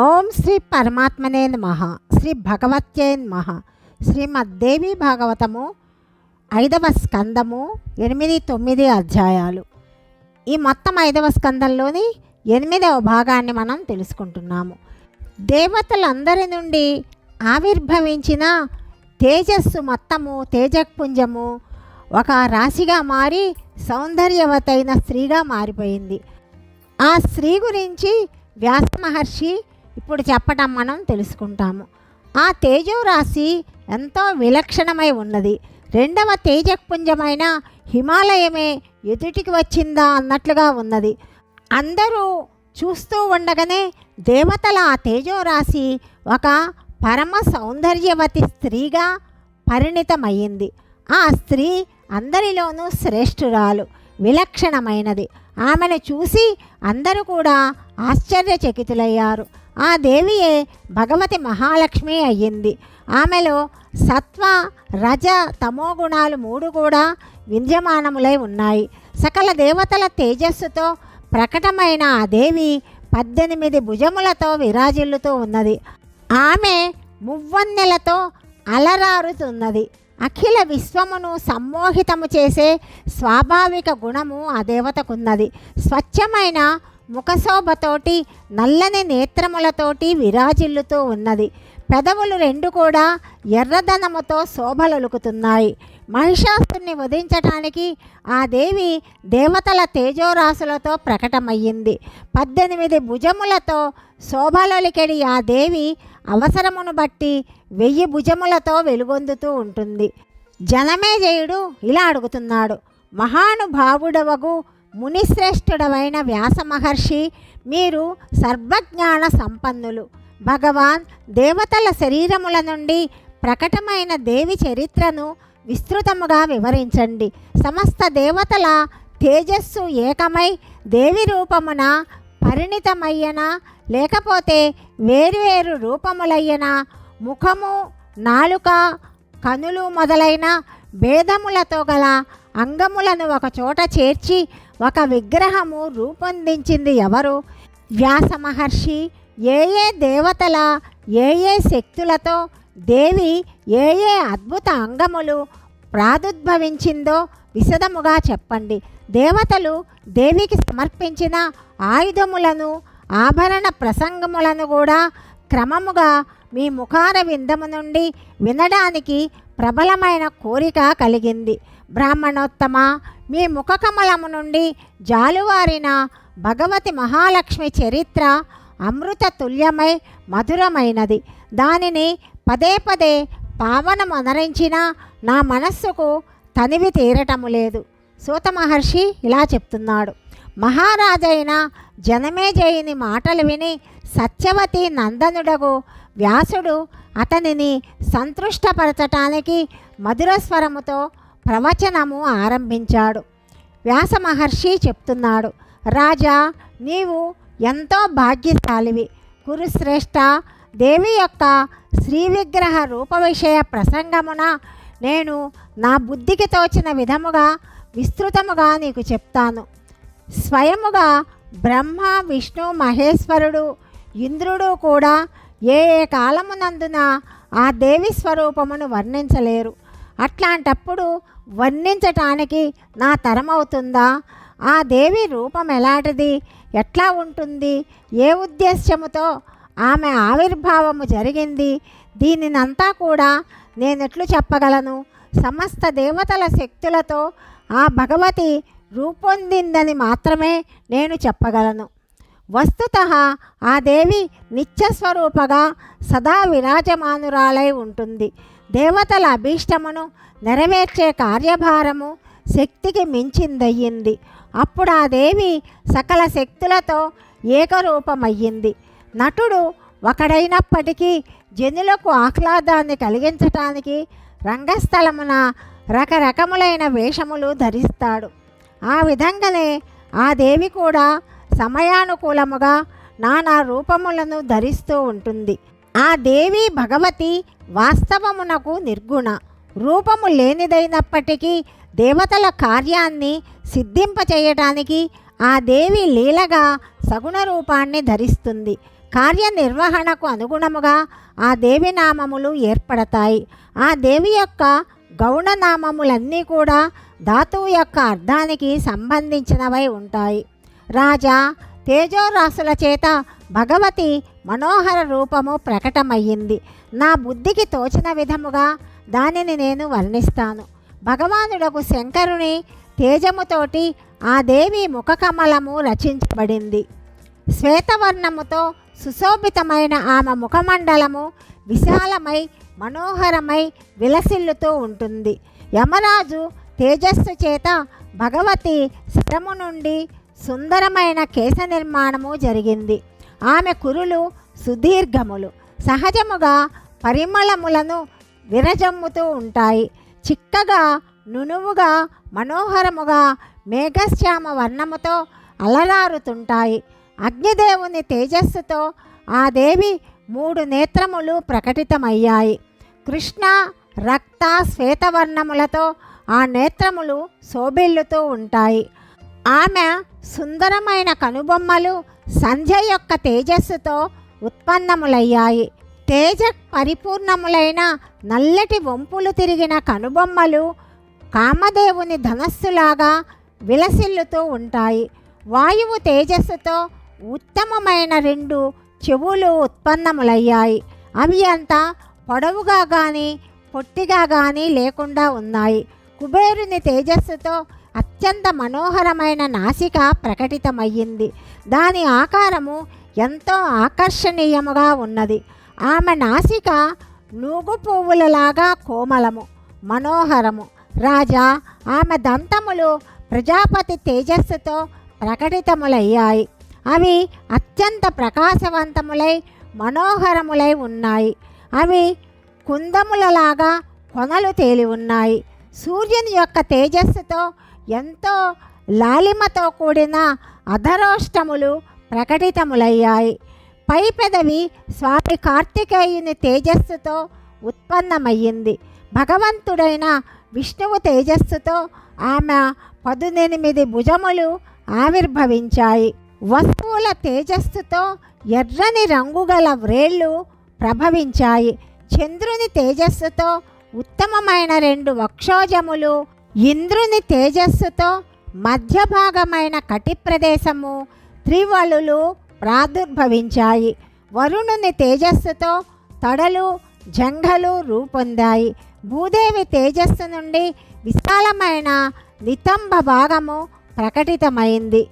ఓం శ్రీ పరమాత్మనే నమః. శ్రీ భగవత్యే నమః. శ్రీమద్దేవి భాగవతము ఐదవ స్కందము ఎనిమిది తొమ్మిది అధ్యాయాలు. ఈ మొత్తం ఐదవ స్కందంలోని ఎనిమిదవ భాగాన్ని మనం తెలుసుకుంటున్నాము. దేవతలందరి నుండి ఆవిర్భవించిన తేజస్సు మొత్తము తేజపుంజము ఒక రాశిగా మారి సౌందర్యవతైన స్త్రీగా మారిపోయింది. ఆ స్త్రీ గురించి వ్యాస మహర్షి ఇప్పుడు చెప్పటం మనం తెలుసుకుంటాము. ఆ తేజో రాశి ఎంతో విలక్షణమై ఉన్నది. రెండవ తేజపుంజమైన హిమాలయమే ఎదుటికి వచ్చిందా అన్నట్లుగా ఉన్నది. అందరూ చూస్తూ ఉండగానే దేవతల ఆ తేజో రాశి ఒక పరమ సౌందర్యవతి స్త్రీగా పరిణితమయ్యింది. ఆ స్త్రీ అందరిలోనూ శ్రేష్ఠురాలు విలక్షణమైనది. ఆమెను చూసి అందరూ కూడా ఆశ్చర్యచకితులయ్యారు. ఆ దేవియే భగవతి మహాలక్ష్మి అయ్యింది. ఆమెలో సత్వ రజ తమో గుణాలు మూడు కూడా విద్యమానములై ఉన్నాయి. సకల దేవతల తేజస్సుతో ప్రకటమైన ఆ దేవి పద్దెనిమిది భుజములతో విరాజిల్లుతూ ఉన్నది. ఆమె మువ్వన్నెలతో అలరారుతున్నది. అఖిల విశ్వమును సమ్మోహితము చేసే స్వాభావిక గుణము ఆ దేవతకున్నది. స్వచ్ఛమైన ముఖశోభతోటి నల్లని నేత్రములతోటి విరాజిల్లుతూ ఉన్నది. పెదవులు రెండు కూడా ఎర్రదనముతో శోభలొలుకుతున్నాయి. మహిషాసుని వధించటానికి ఆ దేవి దేవతల తేజోరాశులతో ప్రకటమయ్యింది. పద్దెనిమిది భుజములతో శోభలొలికెడి ఆ దేవి అవసరమును బట్టి వెయ్యి భుజములతో వెలుగొందుతూ ఉంటుంది. జనమేజయుడు ఇలా అడుగుతున్నాడు మహానుభావుడవగు మునిశ్రేష్ఠుడమైన వ్యాస మహర్షి మీరు సర్వజ్ఞాన సంపన్నులు. భగవాన్ దేవతల శరీరముల నుండి ప్రకటమైన దేవి చరిత్రను విస్తృతముగా వివరించండి. సమస్త దేవతల తేజస్సు ఏకమై దేవి రూపమున పరిణితమయ్యనా లేకపోతే వేరువేరు రూపములయ్యనా ముఖము నాలుక కనులు మొదలైన భేదములతో గల అంగములను ఒకచోట చేర్చి ఒక విగ్రహము రూపొందించింది ఎవరు? వ్యాస మహర్షి ఏ ఏ దేవతల ఏ ఏ శక్తులతో దేవి ఏ ఏ అద్భుత అంగములు ప్రాదుద్భవించిందో విశదముగా చెప్పండి. దేవతలు దేవికి సమర్పించిన ఆయుధములను ఆభరణ ప్రసంగములను కూడా క్రమముగా మీ ముఖార విందము నుండి వినడానికి ప్రబలమైన కోరిక కలిగింది. బ్రాహ్మణోత్తమ మీ ముఖకమలము నుండి జాలువారిన భగవతి మహాలక్ష్మి చరిత్ర అమృత తుల్యమై మధురమైనది. దానిని పదే పదే పావనమనరించిన నా మనస్సుకు తనివి తీరటము లేదు. సూత మహర్షి ఇలా చెప్తున్నాడు. మహారాజైన జనమేజయుని మాటలు విని సత్యవతి నందనుడగు వ్యాసుడు అతనిని సంతృష్టపరచటానికి మధుర స్వరముతో ప్రవచనము ఆరంభించాడు. వ్యాస మహర్షి చెప్తున్నాడు రాజా నీవు ఎంతో భాగ్యశాలివి. కురుశ్రేష్ఠ దేవి యొక్క శ్రీ విగ్రహ రూప విషయ ప్రసంగమున నేను నా బుద్ధికి తోచిన విధముగా విస్తృతముగా నీకు చెప్తాను. స్వయముగా బ్రహ్మ విష్ణు మహేశ్వరుడు ఇంద్రుడు కూడా ఏ ఏ కాలమునందున ఆ దేవి స్వరూపమును వర్ణించలేరు. అట్లాంటప్పుడు వర్ణించటానికి నా తరమవుతుందా? ఆ దేవి రూపం ఎలాంటిది? ఎట్లా ఉంటుంది? ఏ ఉద్దేశ్యముతో ఆమె ఆవిర్భావము జరిగింది? దీనినంతా కూడా నేనెట్లు చెప్పగలను. సమస్త దేవతల శక్తులతో ఆ భగవతి రూపొందిందని మాత్రమే నేను చెప్పగలను. వస్తుత ఆ దేవి నిత్యస్వరూపగా సదా విరాజమానురాలై ఉంటుంది. దేవతల అభీష్టమును నెరవేర్చే కార్యభారము శక్తికి మించిందయ్యింది. అప్పుడు ఆ దేవి సకల శక్తులతో ఏకరూపమయ్యింది. నటుడు ఒకడైనప్పటికీ జనులకు ఆహ్లాదాన్ని కలిగించటానికి రంగస్థలమున రకరకములైన వేషములు ధరిస్తాడు. ఆ విధంగానే ఆ దేవి కూడా సమయానుకూలముగా నానా రూపములను ధరిస్తూ ఉంటుంది. ఆ దేవి భగవతి వాస్తవమునకు నిర్గుణ. రూపము లేనిదైనప్పటికీ దేవతల కార్యాన్ని సిద్ధింపచేయటానికి ఆ దేవి లీలగా సగుణ రూపాన్ని ధరిస్తుంది. కార్యనిర్వహణకు అనుగుణముగా ఆ దేవి నామములు ఏర్పడతాయి. ఆ దేవి యొక్క గౌణనామములన్నీ కూడా ధాతువు యొక్క అర్థానికి సంబంధించినవై ఉంటాయి. రాజా తేజోరాశుల చేత భగవతి మనోహర రూపము ప్రకటమయ్యింది. నా బుద్ధికి తోచిన విధముగా దానిని నేను వర్ణిస్తాను. భగవానుడకు శంకరుని తేజముతోటి ఆ దేవి ముఖకమలము రచించబడింది. శ్వేతవర్ణముతో సుశోభితమైన ఆమె ముఖమండలము విశాలమై మనోహరమై విలసిల్లుతూ ఉంటుంది. యమరాజు తేజస్సు చేత భగవతి శరము నుండి సుందరమైన కేశ నిర్మాణము జరిగింది. ఆమె కురులు సుదీర్ఘములు. సహజముగా పరిమళములను విరజమ్ముతూ ఉంటాయి. చిక్కగా నునువుగా మనోహరముగా మేఘశ్యామ వర్ణముతో అలరారుతుంటాయి. అగ్నిదేవుని తేజస్సుతో ఆ దేవి మూడు నేత్రములు ప్రకటితమయ్యాయి. కృష్ణ రక్త శ్వేతవర్ణములతో ఆ నేత్రములు శోభిల్లుతూ ఉంటాయి. ఆమె సుందరమైన కనుబొమ్మలు సంధ్య యొక్క తేజస్సుతో ఉత్పన్నములయ్యాయి. తేజ పరిపూర్ణములైన నల్లటి వంపులు తిరిగిన కనుబొమ్మలు కామదేవుని ధనస్సులాగా విలసిల్లుతూ ఉంటాయి. వాయువు తేజస్సుతో ఉత్తమమైన రెండు చెవులు ఉత్పన్నములయ్యాయి. అవి అంతా పొడవుగా కానీ పొట్టిగా కానీ లేకుండా ఉన్నాయి. కుబేరుని తేజస్సుతో అత్యంత మనోహరమైన నాసిక ప్రకటితమయ్యింది. దాని ఆకారము ఎంతో ఆకర్షణీయముగా ఉన్నది. ఆమె నాసిక నూగు పువ్వులలాగా కోమలము మనోహరము. రాజా ఆమె దంతములు ప్రజాపతి తేజస్సుతో ప్రకటితములయ్యాయి. అవి అత్యంత ప్రకాశవంతములై మనోహరములై ఉన్నాయి. అవి కుందములలాగా కొనలు తేలి ఉన్నాయి. సూర్యుని యొక్క తేజస్సుతో ఎంతో లాలిమతో కూడిన అధరోష్టములు ప్రకటితములయ్యాయి. పై పెదవి స్వామి కార్తికేయుని తేజస్సుతో ఉత్పన్నమయ్యింది. భగవంతుడైన విష్ణువు తేజస్సుతో ఆమె పదునెనిమిది భుజములు ఆవిర్భవించాయి. వస్తువుల తేజస్సుతో ఎర్రని రంగుగల వ్రేళ్ళు ప్రభవించాయి. చంద్రుని తేజస్సుతో ఉత్తమమైన రెండు వక్షోజములు ఇంద్రుని తేజస్సుతో మధ్య భాగమైన కటి ప్రదేశము త్రివళులు ప్రాదుర్భవించాయి. వరుణుని తేజస్సుతో తొడలు జంఘలు రూపొందాయి. భూదేవి తేజస్సు నుండి విశాలమైన నితంబ భాగము ప్రకటితమైంది.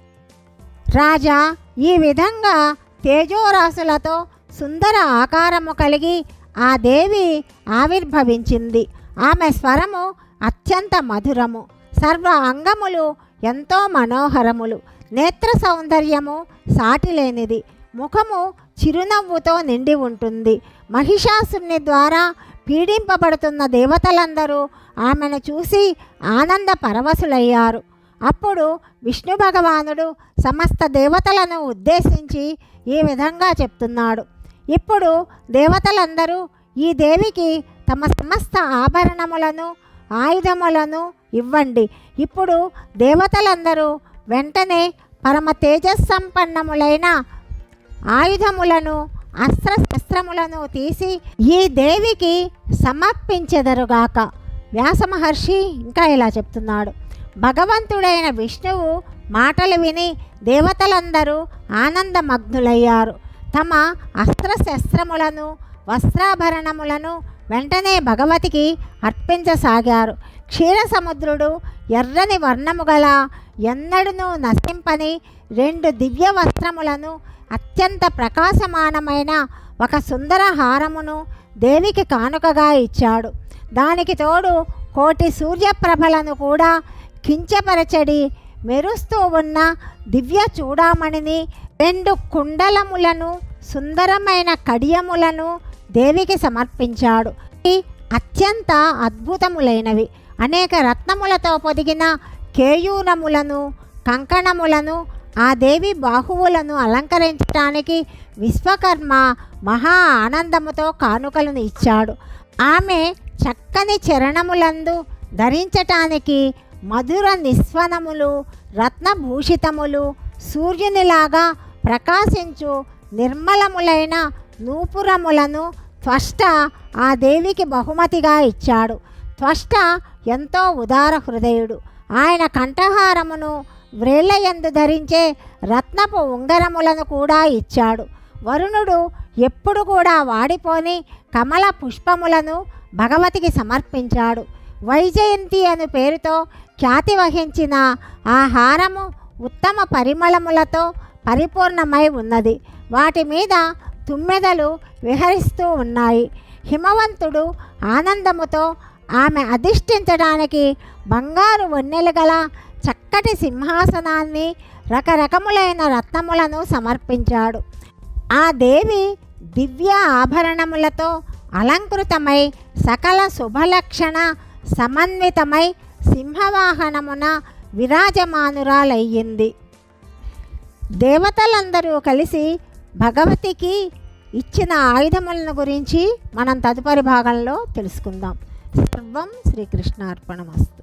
రాజా ఈ విధంగా తేజోరాశులతో సుందర ఆకారము కలిగి ఆ దేవి ఆవిర్భవించింది. ఆమె స్వరము అత్యంత మధురము. సర్వ అంగములు ఎంతో మనోహరములు. నేత్ర సౌందర్యము సాటిలేనిది. ముఖము చిరునవ్వుతో నిండి ఉంటుంది. మహిషాసుని ద్వారా పీడింపబడుతున్న దేవతలందరూ ఆమెను చూసి ఆనంద పరవశులయ్యారు. అప్పుడు విష్ణు భగవానుడు సమస్త దేవతలను ఉద్దేశించి ఈ విధంగా చెప్తున్నాడు. ఇప్పుడు దేవతలందరూ ఈ దేవికి తమ సమస్త ఆభరణములను ఆయుధములను ఇవ్వండి. ఇప్పుడు దేవతలందరూ వెంటనే పరమ తేజస్సంపన్నములైన ఆయుధములను అస్త్రశస్త్రములను తీసి ఈ దేవికి సమర్పించెదరుగాక. వ్యాసమహర్షి ఇంకా ఇలా చెప్తున్నాడు. భగవంతుడైన విష్ణువు మాటలు విని దేవతలందరూ ఆనందమగ్నులయ్యారు. తమ అస్త్రశస్త్రములను వస్త్రాభరణములను వెంటనే భగవతికి అర్పించసాగారు. క్షీరసముద్రుడు ఎర్రని వర్ణము గల ఎన్నడూనూ నశింపని రెండు దివ్య వస్త్రములను అత్యంత ప్రకాశమానమైన ఒక సుందర హారమును దేవికి కానుకగా ఇచ్చాడు. దానికి తోడు కోటి సూర్యప్రభలను కూడా కించపరచడి మెరుస్తూ ఉన్న దివ్య చూడామణిని రెండు కుండలములను సుందరమైన కడియములను దేవికి సమర్పించాడు. ఈ అత్యంత అద్భుతములైనవి. అనేక రత్నములతో పొదిగిన కేయూరములను కంకణములను ఆ దేవి బాహువులను అలంకరించడానికి విశ్వకర్మ మహా ఆనందముతో కానుకలను ఇచ్చాడు. ఆమె చక్కని చరణములందు ధరించటానికి మధుర నిస్వనములు రత్నభూషితములు సూర్యునిలాగా ప్రకాశించు నిర్మలములైన నూపురములను త్వష్ట ఆ దేవికి బహుమతిగా ఇచ్చాడు. త్వష్ట ఎంతో ఉదార హృదయుడు. ఆయన కంఠహారమును వ్రేళ్ళయందు ధరించే రత్నపు ఉంగరములను కూడా ఇచ్చాడు. వరుణుడు ఎప్పుడు కూడా వాడిపోని కమల పుష్పములను భగవతికి సమర్పించాడు. వైజయంతి అనే పేరుతో ఖ్యాతి వహించిన ఆ హారము ఉత్తమ పరిమళములతో పరిపూర్ణమై ఉన్నది. వాటి మీద తుమ్మెదలు విహరిస్తూ ఉన్నాయి. హిమవంతుడు ఆనందముతో ఆమె అధిష్ఠించడానికి బంగారు వన్నెలు గల చక్కటి సింహాసనాన్ని రకరకములైన రత్నములను సమర్పించాడు. ఆ దేవి దివ్య ఆభరణములతో అలంకృతమై సకల శుభలక్షణ సమన్వితమై సింహవాహనమున విరాజమానురాలయ్యింది. దేవతలందరూ కలిసి భగవతికి ఇచ్చిన ఆయుధములను గురించి మనం తదుపరి భాగంలో తెలుసుకుందాం. సర్వం శ్రీకృష్ణార్పణమస్తు.